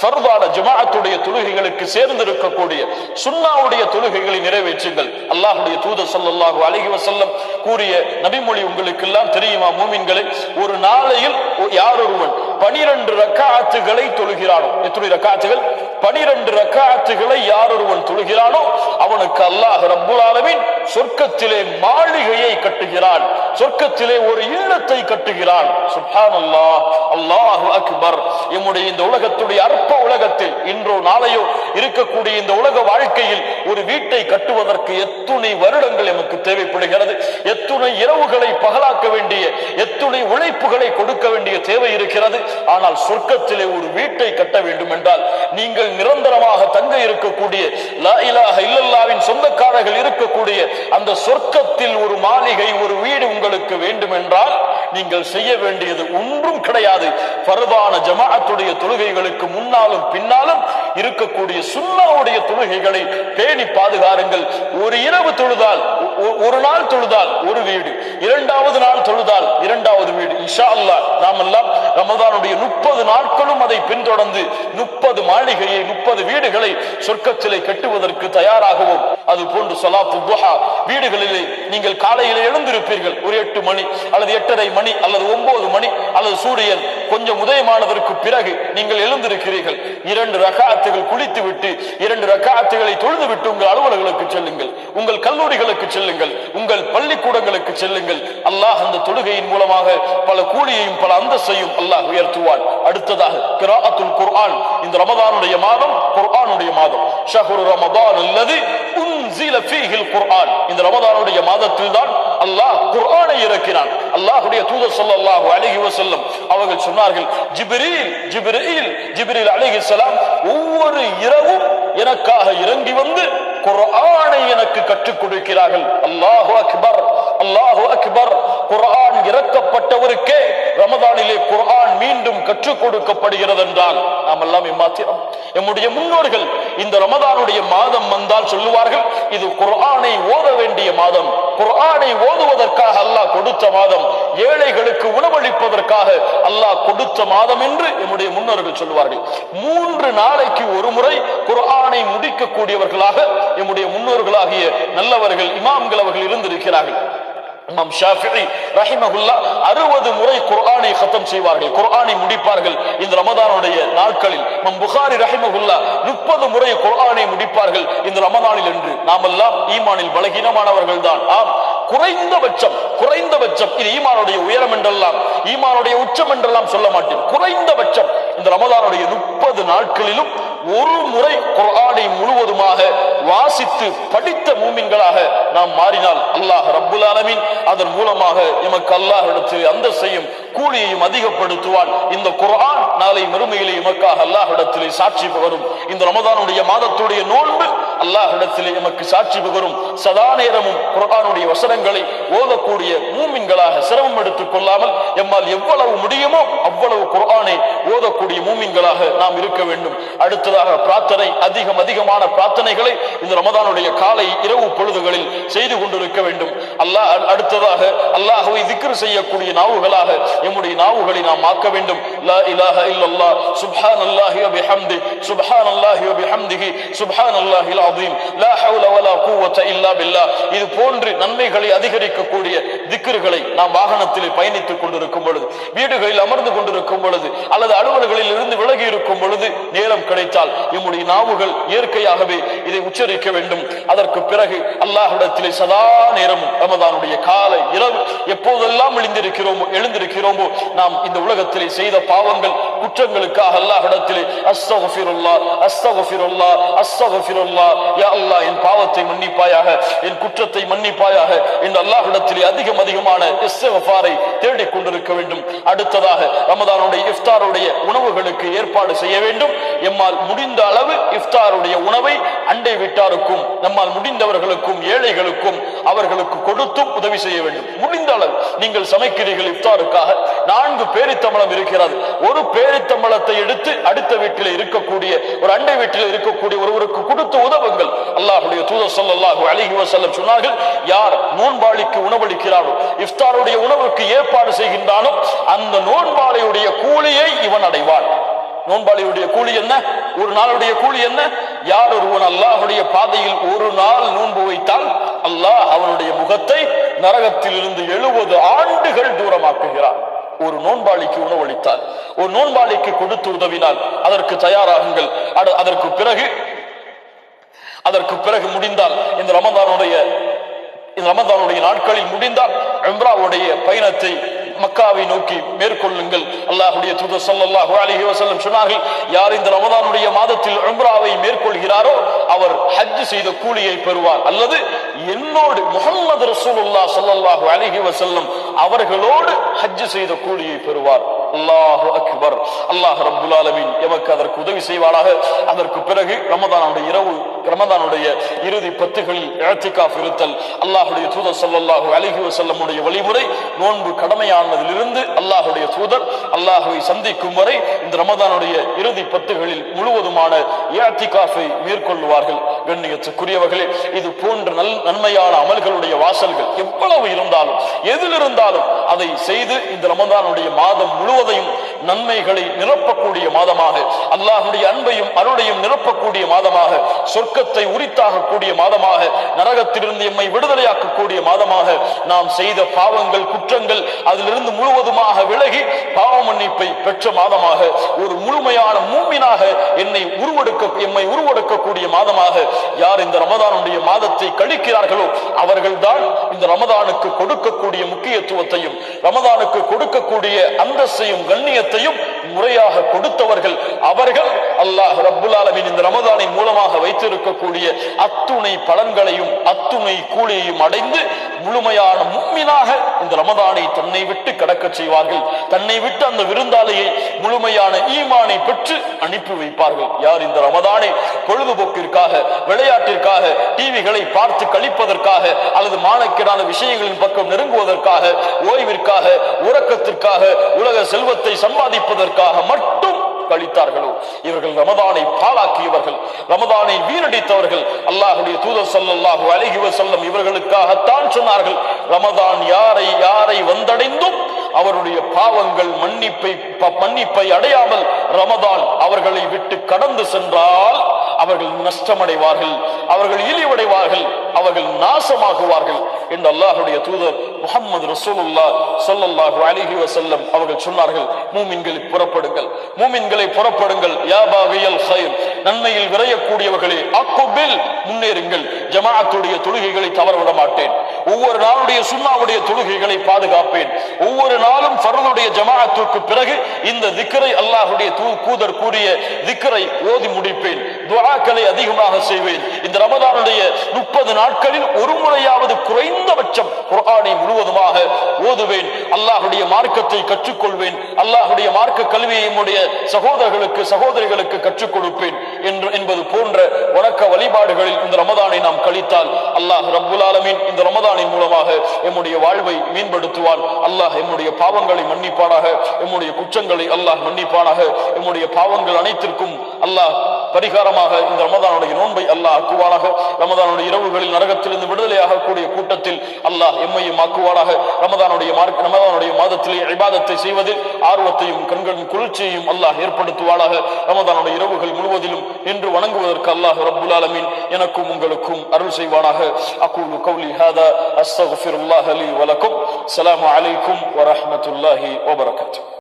ஃபர்தான ஜமாஅத்துடைய தொழுகைகளுக்கு சேர்ந்திருக்கக்கூடிய சுன்னாவுடைய தொழுகைகளை நிறைவேற்றுங்கள். அல்லாஹுடைய தூதர் ஸல்லல்லாஹு அழகி வசல்லம் கூறிய நபிமொழி உங்களுக்கு எல்லாம் தெரியுமா மூமின்களை? ஒரு நாளையில் யாரொருவன் பனிரெண்டு ரக்காத்துகளை தொழுகிறானோ? எத்தனை ரக்காத்துகள்? பனிரெண்டு ரக்காத்துகளை யாரொருவன் தொழுகிறானோ அவனுக்கு அல்லாஹ் ரப்புல் சொர்க்கத்திலே மாளிகையை கட்டுகிறான். சொர்க்கத்திலே ஒரு இல்லத்தை கட்டுகிறான். சுப்ஹானல்லாஹ் அல்லாஹு அக்பர். எம்முடைய இந்த உலகத்துடைய அற்ப உலகத்தில் இன்றோ நாளையோ இருக்கக்கூடிய இந்த உலக வாழ்க்கையில் ஒரு வீட்டை கட்டுவதற்கு எத்துணை வருடங்கள் எமக்கு தேவைப்படுகிறது. எத்துணை இரவுகளை பகலாக்க வேண்டிய எத்துணை உழைப்புகளை கொடுக்க வேண்டிய தேவை இருக்கிறது. ஆனால் சொர்க்கத்திலே ஒரு வீட்டை கட்ட வேண்டும் என்றால் நீங்கள் நிரந்தரமாக தங்க இருக்கக்கூடிய இல்லல்லாவின் சொந்தக்காரர்கள் இருக்கக்கூடிய அந்த சொர்க்கத்தில் ஒரு மாளிகை ஒரு வீடு உங்களுக்கு வேண்டும் என்றால் நீங்கள் செய்ய வேண்டியது ஒன்றும் கிடையாது. பரவான ஜமாஅத்துடைய தொழுகைகளுக்கு முன்னாலும் பின்னாலும் இருக்கக்கூடிய சுண்ணாவுடைய தொழுகைகளை பேணி பாதுகாருங்கள். ஒரு இரவு தொழுதால் ஒரு நாள் தொழுதால் ஒரு வீடு இரண்டாவது நாள் தொழுதால் இரண்டாவது வீடு. இன்ஷா அல்லாஹ் நாம் எல்லாம் ரமதானுடைய முப்பது நாட்களும் அதை பின்தொடர்ந்து முப்பது மாளிகையை முப்பது வீடுகளை சொர்க்கத்திலே கட்டுவதற்கு தயாராகவும். அது போன்று சொலா துஹா. வீடுகளிலே நீங்கள் காலையில் எழுந்திருப்பீர்கள். ஒரு எட்டு மணி அல்லது எட்டரை மணி அல்லது ஒன்பது மணி அல்லது சூரியன் கொஞ்சம் உதயமானதற்கு பிறகு நீங்கள் எழுந்திருக்கிறீர்கள். இரண்டு ரகாத்துகள் குளித்து விட்டு இரண்டு ரகாத்துகளை தொழுது விட்டு உங்கள் அலுவலர்களுக்கு செல்லுங்கள். உங்கள் கல்லூரிகளுக்கு செல்லுங்கள். உங்கள் பள்ளிக்கூடங்களுக்கு செல்லுங்கள். அல்லாஹ் அந்த தொழுகையின் மூலமாக பல கூலியையும் பல அந்தஸ்தையும் அல்லாஹ் உயர்த்துவான். அடுத்ததாக கிராத்துல் குர்ஆன். இந்த ரமதானுடைய மாதம் குர்ஆனுடைய மாதம். ஷஹ்ரு ரமதான் அல்லது உன்சில ஃபீஹில் குர்ஆன். இந்த ரமதானுடைய மாதத்தில் தான் அல்லாஹ் குர்ஆனை இறக்கினான். அல்லாஹ்வுடைய தூதர் ஸல்லல்லாஹு அலைஹி வஸல்லம் அவர்கள் சொன்னார்கள் ஜிப்ரீல் ஜிப்ரீல் ஜிப்ரீல் அலைஹிஸ்ஸலாம் ஒவ்வொரு இரவும் எனக்காக இறங்கி வந்து குர்ஆனை எனக்கு கற்றுக் கொடுக்கிறார்கள். அல்லாஹு அக்பர் அல்லாஹு அக்பர். குர்ஆன் இறக்கப்பட்டவருக்கே ரமதானிலே குர்ஆன் மீண்டும் கற்றுக் கொடுக்கப்படுகிறது என்றால் நாம் எல்லாம் இம்மாத்திரம் எம்முடைய முன்னோர்கள் இந்த ரமதானுடைய மாதம் வந்தால் சொல்லுவார்கள் இது குர்ஆனை ஓத வேண்டிய மாதம். குர்ஆனை ஓதுவதற்காக அல்லாஹ் கொடுத்த மாதம். ஏழைகளுக்கு உணவளிப்பதற்காக அல்லாஹ் கொடுத்த மாதம் என்று எம்முடைய முன்னோர்கள் சொல்லுவார்கள். மூன்று நாளைக்கு ஒரு முறை குர்ஆனை முடிக்கக்கூடியவர்களாக என்னுடைய முன்னோர்களாகிய நல்லவர்கள் இமாம்கள் அவர்கள் இருந்திருக்கிறார்கள். இமாம் ஷாஃபிஈ ரஹிமகுல்லா அறுபது முறை குர்ஆனை கத்தம் செய்வார்கள். குர்ஆனை முடிப்பார்கள். இந்த ரமதானுடைய நாட்களில் இமாம் புகாரி ரஹிமகுல்லா முப்பது முறை குர்ஆனை முடிப்பார்கள். இந்த ரமதானில் என்று நாமெல்லாம் ஈமானில் பலகீனமானவர்கள் தான் ஆம் குறைந்தபட்சம் குறைந்தபட்சம். இது ஈமானுடைய உயரம் என்றெல்லாம் ஈமானுடைய உச்சம் என்றெல்லாம் சொல்ல மாட்டேன். குறைந்தபட்சம். இந்த ரமதானுடைய முப்பது நாட்களிலும் ஒரு முறை குரானை முழுவதுமாக வாசித்து படித்த மூமின்களாக நாம் மாறினால் அல்லாஹ் ரப்புல் ஆலமீன் அதன் மூலமாக எமக்கு அல்லாஹ் இடத்தில் அந்தஸ்தையும் கூலியையும் அதிகப்படுத்துவான். இந்த குரான் நாளை மறுமையிலே எமக்காக அல்லாஹ் இடத்திலே சாட்சி பகரும். இந்த ரமதானுடைய மாதத்துடைய நோன்பு அல்லாஹிடத்திலே எமக்கு சாட்சி பகரும் சதா நேரமும் குரானுடைய வசனங்களை ஓதக்கூடிய மூமின்களாக சிரமம் எடுத்துக் கொள்ளாமல் எம்மால் எவ்வளவு முடியுமோ அவ்வளவு குரானை ஓதக்கூடிய மூமின்களாக நாம் இருக்க வேண்டும். அடுத்ததாக பிரார்த்தனை அதிகம் அதிகமான பிரார்த்தனைகளை இந்த ரமதானுடைய காலை இரவு பொழுதுகளில் செய்து கொண்டிருக்க வேண்டும். அல்லாஹ் அடுத்ததாக அல்லாஹவை திக்ரு செய்யக்கூடிய நாவுகளாக எம்முடைய நாவுகளை நாம் ஆக்க வேண்டும். லா இலாஹ இல்லல்லாஹ் சுப்ஹானல்லாஹி வபிஹம்தி சுப்ஹானல்லாஹி வபிஹம்திஹி பிஹம்திஹி சுப்ஹானல்லாஹில் அஸீம் லா ஹவுல வலா குவத இல்லா பில்லாஹ். இது போன்று நன்மைகளை அதிகரிக்கக்கூடிய திக்ருகளை நாம் வாகனத்தில் பயணித்துக் கொண்டிருக்கும் பொழுது வீடுகளில் அமர்ந்து கொண்டிருக்கும் பொழுது அல்லது அலுவல்களில் இருந்து விலகி இருக்கும் பொழுது நேரம் கிடைத்தால் நம்முடைய நாவுகள் இயற்கையாகவே இதை உச்சரிக்க வேண்டும். அதற்கு பிறகு அல்லாஹிடத்திலே சதா நேரமும் ரமதானுடைய காலை இரவு எப்போதெல்லாம் எழுந்திருக்கிறோமோ எழுந்திருக்கிறோமோ நாம் இந்த உலகத்திலே செய்த பாவங்கள் குற்றங்களுக்காக அல்லாஹிடத்திலே அஸ்தகுஃபிருல்லா அஸ்தகுஃபிருல்லா அஸ்தகுஃபிருல்லா யா என் பாவத்தை மன்னிப்பாயாக என் குற்றத்தை மன்னிப்பாயாக என்று அல்லாஹிடத்திலே அதிகம் அதிகமான தேடிக் கொண்டிருக்க வேண்டும். அடுத்ததாக ரமதானுடைய இஃப்தாருடைய உணவுகளுக்கு ஏற்பாடு செய்ய வேண்டும். எம்மால் முடிந்த அளவு இஃப்தாருடைய உணவை அண்டை வீட்டாருக்கும் நம்மால் முடிந்தவர்களுக்கும் ஏழைகளுக்கும் அவர்களுக்கு கொடுத்தும் உதவி செய்ய வேண்டும். முடிந்த அளவு நீங்கள் சமைக்கிறீர்கள் இஃப்தாருக்காக. நான்கு பேரித்தம்பளம் இருக்கிறது. ஒரு பேரித்தம்பளத்தை எடுத்து அடுத்த வீட்டில் இருக்கக்கூடிய ஒரு அண்டை வீட்டில் இருக்கக்கூடிய ஒருவருக்கு கொடுத்து உதவுங்கள். அல்லாஹுடைய தூதர் சொல்லாஹு அலைஹி வஸல்லம் சொன்னார்கள் யார் நோன்பாளிக்கு உணவளிக்கிறாரோ இஃப்தாருடைய உணவுக்கு ஏற்பாடு செய்கின்றானோ அந்த நோன்பாளையுடைய கூலியை இவன் அடைவான். நோன்பாளியுடைய கூலி என்ன? ஒரு நாளுடைய கூலி என்ன? யார் ஒருவன் அல்லாஹுடைய பாதையில் ஒரு நாள் நோன்பு வைத்தால் அல்லாஹ் அவனுடைய முகத்தை நரகத்தில் இருந்து எழுபது ஆண்டுகள் தூரமாக்குகிறான். ஒரு நோன்பாளிக்கு உணவளித்தால் ஒரு நோன்பாளிக்கு கொடுத்து உதவினால் அதற்கு தயாராகுங்கள். அட- அதற்கு பிறகு அதற்கு பிறகு முடிந்தால் இந்த ரமதானுடைய இந்த ரமதானுடைய நாட்களில் முடிந்தால் எம்ராவுடைய பயணத்தை மக்காவை நோக்கி மேற்கொள்ளுங்கள். அல்லாஹுடைய தூதர் சல்லாஹு அலஹி வசல்லம் சொன்னார்கள் யார் இந்த ரமதானுடைய மாதத்தில் உம்ராவை மேற்கொள்கிறாரோ அவர் ஹஜ் செய்த கூலியை பெறுவார். அல்லது என்னோடு முஹம்மது ரசூலுல்லாஹ் சல்லாஹு அலஹி வசல்லம் அவர்களோடு ஹஜ் செய்த கூலியை பெறுவார். அல்லாஹு அக்பர். அல்லாஹ் ரபுல் ஆலமின் எமக்கு அதற்கு உதவி செய்வாளாக அதற்கு பிறகு ரமதானுடைய இரவு ரமதானுடைய இறுதி பத்துகளில் இழத்திகாஃப் இருத்தல் அல்லாஹுடைய தூதர் ஸல்லல்லாஹு அலிஹி வசல்லமுடைய வழிமுறை நோன்பு கடமையானதிலிருந்து அல்லாஹுடைய தூதர் அல்லாஹுவை சந்திக்கும் வரை இந்த ரமதானுடைய இறுதி பத்துகளில் முழுவதுமான இழத்திகாஃபை மேற்கொள்வார்கள். கண்ணியத்துக்குரியவர்களே இது போன்ற நல் நன்மையான அமல்களுடைய வாசல்கள் எவ்வளவு இருந்தாலும் எதில் இருந்தாலும் அதை செய்து இந்த ரமதானுடைய மாதம் முழுவதையும் நன்மைகளை நிரப்பக்கூடிய மாதமாக அல்லாஹுடைய அன்பையும் அருளையும் நிரப்பக்கூடிய மாதமாக சொர்க்கத்தை உரித்தாகக்கூடிய மாதமாக நரகத்திலிருந்து எம்மை விடுதலையாக்கக்கூடிய மாதமாக நாம் செய்த பாவங்கள் குற்றங்கள் அதிலிருந்து முழுவதுமாக விலகி பாவ மன்னிப்பை பெற்ற மாதமாக ஒரு முழுமையான மூமினாக என்னை உருவெடுக்க எம்மை உருவெடுக்கக்கூடிய மாதமாக யார் இந்த ரமதானுடைய மாதத்தை கழிக்கிறார்களோ அவர்கள்தான் இந்த ரமதானுக்கு கொடுக்கக்கூடிய முக்கியத்துவத்தையும் ரமதானுக்கு கொடுக்கக்கூடிய அந்தஸ்தையும் கண்ணியத்தையும் முறையாக கொடுத்தவர்கள் அவர்கள். அல்லாஹ் ரபுல்லாலமின் இந்த ரமதானை மூலமாக வைத்திருக்கக்கூடிய அத்துணை பலன்களையும் அத்துணை கூலியையும் அடைந்து முழுமையான மும்மினாக இந்த ரமதானை தன்னை விட்டு கடக்கச் செய்வார்கள். தன்னை விட்டு அந்த விருந்தாளியை முழுமையான ஈமானை பெற்று அனுப்பி வைப்பார்கள். யார் இந்த ரமதானை பொழுதுபோக்கிற்காக விளையாட்டிற்காக டிவிகளை பார்த்து கழிப்பதற்காக அல்லது மானக்கிடான விஷயங்களின் பக்கம் நெருங்குவதற்காக ஓய்விற்காக உறக்கத்திற்காக உலக செல்வத்தை சம்பாதிப்பதற்காக மட்டும் கழித்தார்களோ இவர்கள் ரமதானை பாழாக்கியவர்கள் ரமதானை வீணடித்தவர்கள். அல்லாஹுடைய தூதர் ஸல்லல்லாஹு அழகிவ வஸல்லம் இவர்களுக்காகத்தான் சொன்னார்கள் ரமதான் யாரை யாரை வந்தடைந்தும் அவருடைய பாவங்கள் மன்னிப்பை மன்னிப்பை அடையாமல் ரமதான் அவர்களை விட்டு கடந்து சென்றால் அவர்கள் நஷ்டமடைவார்கள் அவர்கள் இழிவடைவார்கள் அவர்கள் நாசமாகுவார்கள் என்று அல்லாஹுடைய தூதர் முகமது ரசூலுல்லா சொல்லல்லாஹு அலிஹி வசல்லம் அவர்கள் சொன்னார்கள். மூமின்களை புறப்படுங்கள் மூமின்களை புறப்படுங்கள். யாபாவியல் ஹைர் நன்மையில் விரையக்கூடியவர்களே அக்குபில் முன்னேறுங்கள். ஜமாஅத்துடைய தொழுகைகளை தவறவிட மாட்டேன் ஒவ்வொரு நாளுடைய சுண்ணாவுடைய தொழுகைகளை பாதுகாப்பேன். ஒவ்வொரு நாளும் ஃபர்லுடைய ஜமாஅத்துக்கு பிறகு இந்த திக்கரை அல்லாஹுடைய கூதர் கூறிய திக்கரை ஓதி முடிப்பேன். துவாக்களை அதிகமாக செய்வேன். இந்த ரமதானுடைய முப்பது நாட்களில் ஒரு முறையாவது குறைந்தபட்சம் குரானை முழுவதுமாக ஓதுவேன். அல்லாஹுடைய மார்க்கத்தை கற்றுக்கொள்வேன். அல்லாஹுடைய மார்க்க கல்வியை என்னுடைய சகோதரர்களுக்கு சகோதரிகளுக்கு கற்றுக் கொடுப்பேன். என்று என்பது போன்ற வணக்க வழிபாடுகளில் இந்த ரமதானை நாம் கழித்தால் அல்லாஹ் ரபுல் ஆலமின் இந்த ரமதானின் மூலமாக எம்முடைய வாழ்வை மேம்படுத்துவான். அல்லாஹ் எம்முடைய பாவங்களை மன்னிப்பானாக. எம்முடைய குற்றங்களை அல்லாஹ் மன்னிப்பானாக. எம்முடைய பாவங்கள் அனைத்திற்கும் அல்லாஹ் பரிகாரமாக இந்த ரமதானுடைய நோன்பை அல்லாஹ் ஆக்குவானாக. ரமதானுடைய இரவுகளில் நரகத்திலிருந்து விடுதலையாகக்கூடிய கூட்டத்தில் அல்லாஹ் எம்மையும் ஆக்குவானாக. ரமதானுடைய மார்க் ரமதானுடைய மாதத்திலே இபாதத்தை செய்வதில் ஆர்வத்தையும் கண்களின் குளிர்ச்சியையும் அல்லாஹ் ஏற்படுத்துவானாக. ரமதானுடைய இரவுகள் முழுவதிலும் நின்று வணங்குவதற்கு அல்லாஹ் ரப்புல் ஆலமின் எனக்கும் உங்களுக்கும் அருள் செய்வானாக. அக்கூலு கௌலி ஹாதா அஸ்தக்ஃபிருல்லாஹ் அலி வலக்கும் அஸ்ஸலாமு அலைக்கும் வரஹ்மத்துல்லாஹி வபரகாத்துஹு